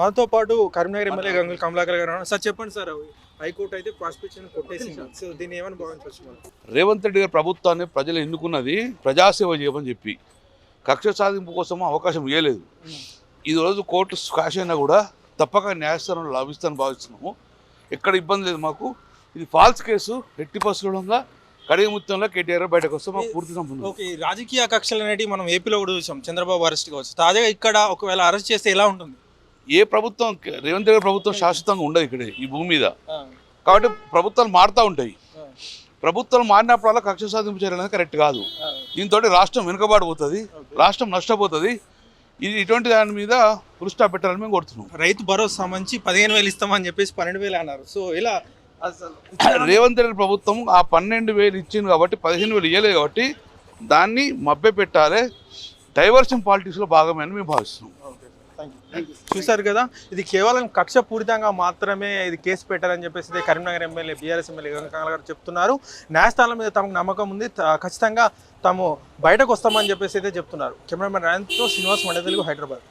మనతో పాటు Karimnagar MLA Gangula Kamalakar garu. Sir చెప్పండి సార్ హైకోర్టు అయితే ప్రాసిక్యూషన్ కొట్టేసింది. సో దీన్ని ఏమని భావించవచ్చు మనం? రేవంత్ రెడ్డి గారి ప్రభుత్వాన్ని ప్రజలు ఎన్నుకున్నది ప్రజాసేవ చేయమని చెప్పి. కక్ష సాధింపు కోసం అవకాశం ఇవ్వలేదు ఈ రోజు కోర్టు స్కాష్ అయినా కూడా తప్పక న్యాయస్థానంలో లాభిస్తానని భావిస్తున్నాము. ఎక్కడ ఇబ్బంది లేదు మాకు. ఇది ఫాల్స్ కేసు ఎట్టి కడిగ ముత్యంలో కేటీఆర్ బయటకు వస్తే మాకు పూర్తి ఉంది. ఓకే రాజకీయ కక్షలు అనేటివి మనం ఏపీలో కూడా చూసాం. చంద్రబాబు అరెస్ట్ కావచ్చు. తాజాగా ఇక్కడ ఒకవేళ అరెస్ట్ చేస్తే ఎలా ఉంటుంది? ఏ ప్రభుత్వం రేవంత్ రెడ్డి ప్రభుత్వం శాశ్వతంగా ఉండదు ఇక్కడ ఈ భూమి మీద. కాబట్టి ప్రభుత్వాలు మారుతూ ఉంటాయి. ప్రభుత్వాలు మారినప్పుడల్లా కక్ష సాధింపు చర్యలు అనేది కరెక్ట్ కాదు. దీంతో రాష్ట్రం వెనుకబాడిపోతుంది రాష్ట్రం నష్టపోతుంది. ఇది ఇటువంటి దాని మీద స్టాప్ పెట్టాలని మేము కోరుతున్నాం. రైతు భరోసా సంబంధించి పదిహేను వేలు ఇస్తామని చెప్పేసి పన్నెండు వేలు అన్నారు. సో ఇలా రేవంత్ రెడ్డి ప్రభుత్వం ఆ పన్నెండు వేలు ఇచ్చింది కాబట్టి పదిహేను వేలు ఇవ్వలేదు కాబట్టి దాన్ని మభ్య పెట్టాలి డైవర్షన్ పాలిటిక్స్లో భాగమే అని మేము భావిస్తున్నాం. చూశారు కదా ఇది కేవలం కక్ష పూరితంగా మాత్రమే ఇది కేసు పెట్టారని చెప్పేసి Karimnagar MLA BRS MLA Gangala garu చెప్తున్నారు. న్యాయస్థానం మీద తమకు నమ్మకం ఉంది. త- ఖచ్చితంగా తాము బయటకు వస్తామని చెప్పేసి అయితే చెప్తున్నారు. కెమెరామెన్ రాయంతో శ్రీనివాస్ మండే తెలుగు హైదరాబాద్.